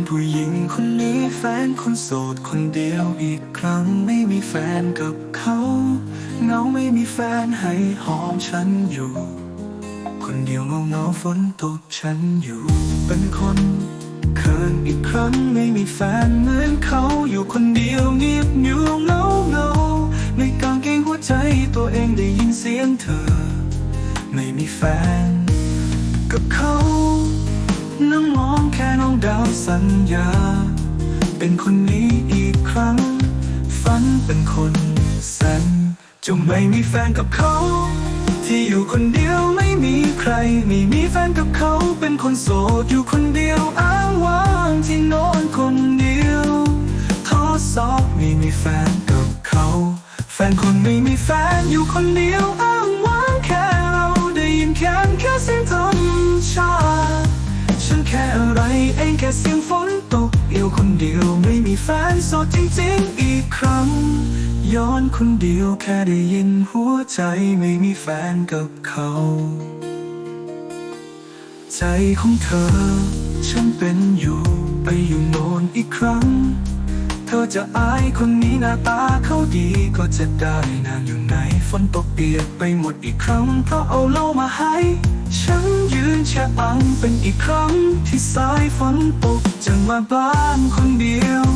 นผู้หญิงคนนี้แฟนคนโสดคนเดียวอีกครั้งไม่มีแฟนกับเขาเงาไม่มีแฟนให้หอมฉันอยู่ คนเดียวเงาเงาฝนตกฉันอยู่ เป็นคนเคินอีกครั้งไม่มีแฟนเหมือนเขาอยู่คนเดียวเงียบอยู่ เป็นคนนี้อีกครั้ง ฝันเป็นคนสันจงไม่มีแฟนกับเขา ที่อยู่คนเดียวไม่มีใคร ไม่มีแฟนกับเขาเป็นคนโสดอยู่คนเดียวอ้างว้างที่นอนคนเดียวทดสอบไม่มีแฟนกับเขา แฟนคนไม่มีแฟนอยู่คนเดียวอ้างว้างแค่เราได้ยินแค่ แค่อะไรเองแค่เสียงฝนตกเอียวคนเดียวไม่มีแฟนโสดจริงๆอีกครั้ง ย้อนคนเดียวแค่ได้ยินหัวใจไม่มีแฟนกับเขา ใจของเธอ ฉันเป็นอยู่ไปอยู่โน่นอีกครั้ง เธอจะอายคนนี้หน้าตาเขาดีก็จะได้นางอยู่ไหนฝนตกเปียกไปหมดอีกครั้งเพราะเอาเหล้ามาให้ ฉันยืนแช่อังเป็นอีกครั้งที่สายฝนตกจังมาบ้านคนเดียว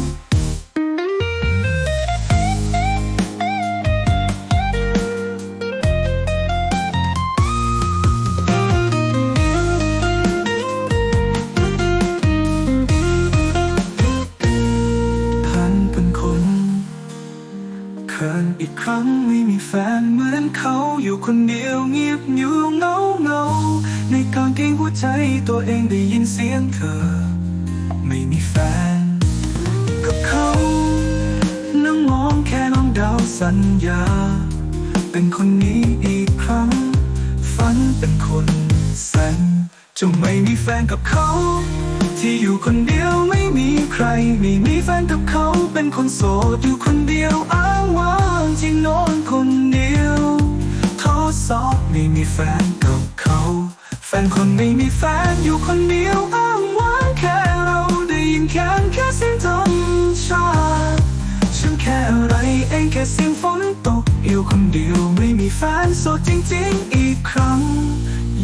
ครั้งไม่มีแฟนเหมือนเขาอยู่คนเดียวเงียบอยู่เงาเงาในกางเกงหัวใจตัวเองได้ยินเสียงเธอ ไม่มีแฟนกับเขานั่งมองแค่น้องดาวสัญญา เป็นคนนี้อีกครั้ง ฝันเป็นคนแสนจงไม่มีแฟนกับเขา ที่อยู่คนเดียว ใครไม่มีแฟนกับเขาเป็นคนโสดอยู่คนเดียวอ้างว้างที่นอนคนเดียวทดสอบไม่มีแฟนกับเขา แฟนคนไม่มีแฟนอยู่คนเดียวอ้างว้างแค่เราได้ยินแค่แค่เสียงธรรมชาติฉันแค่อะไรเองแค่เสียงฝนตกอยู่คนเดียวไม่มีแฟนโสดจริงๆอีกครั้ง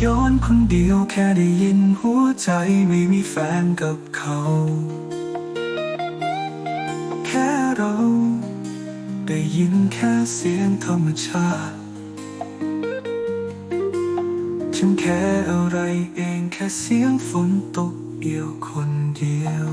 ย้อนคนเดียวแค่ได้ยินหัวใจไม่มีแฟนกับเขา ได้ยินแค่เสียงธรรมชาติ ฉันแค่อะไรเองแค่เสียงฝนตกเดียวคนเดียว